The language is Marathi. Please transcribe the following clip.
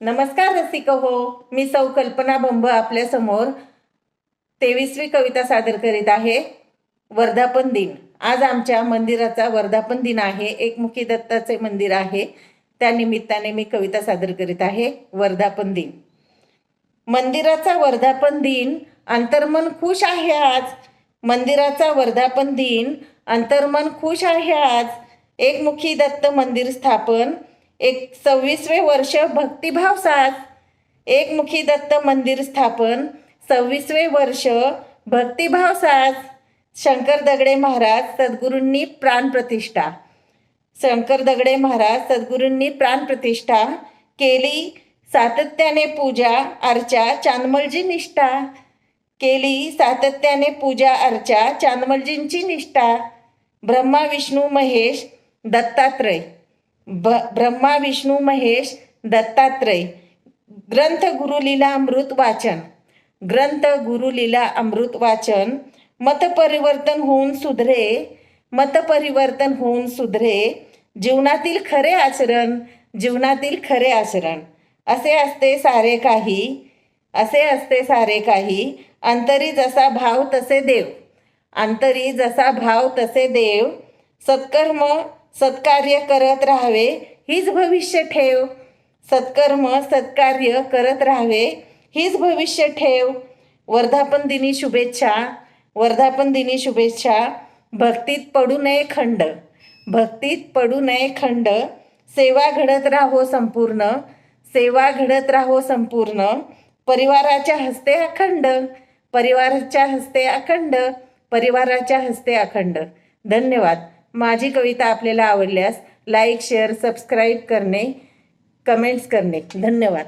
नमस्कार रसिक हो मी सौ कल्पना बंब आपल्यासमोर तेवीसवी कविता सादर करीत आहे. वर्धापन दिन. आज आमच्या मंदिराचा वर्धापन दिन आहे. एकमुखी दत्ताचे मंदिर आहे. त्या निमित्ताने मी कविता सादर करीत आहे. वर्धापन दिन. मंदिराचा वर्धापन दिन. अंतर्मन खुश आहे आज. मंदिराचा वर्धापन दिन. अंतर्मन खुश आहे आज. एकमुखी दत्त मंदिर स्थापन. एक सव्वीसवे वर्ष भक्तिभाव साथ एकमुखी दत्त मंदिर स्थापन. सव्वीसवे वर्ष भक्तिभाव साथ शंकर दगडे महाराज सद्गुरूंनी प्राणप्रतिष्ठा शंकर दगडे महाराज सद्गुरूंनी प्राणप्रतिष्ठा केली. सातत्याने पूजा अर्चा चांदमलजी निष्ठा. केली. सातत्याने पूजा अर्चा चांदमलजींची निष्ठा. ब्रह्मा विष्णू महेश दत्तात्रय. ब ब्रह्मा विष्णू महेश दत्तात्रय. ग्रंथ गुरुलीला अमृत वाचन. ग्रंथ गुरुलीला अमृत वाचन. मतपरिवर्तन होऊन सुधरे. मतपरिवर्तन होऊन सुधरे. जीवनातील खरे आचरण जीवनातील खरे आचरण. असे असते सारे काही. असे असते सारे काही. अंतरी जसा भाव तसे देव. अंतरी जसा भाव तसे देव. सत्कर्म सत्कार्य करत राहावे हीच भविष्य ठेव. सत्कर्म सत्कार्य करत राहावे हीच भविष्य ठेव. वर्धापन दिनी शुभेच्छा वर्धापन दिनी शुभेच्छा. भक्तीत पडू नये खंड भक्तीत पडू नये खंड. सेवा घडत राहो संपूर्ण सेवा घडत राहो संपूर्ण. परिवाराच्या हस्ते अखंड परिवाराच्या हस्ते अखंड परिवाराच्या हस्ते अखंड. धन्यवाद. माझी कविता आपल्याला आवडल्यास लाईक शेअर सबस्क्राईब करणे कमेंट्स करणे. धन्यवाद.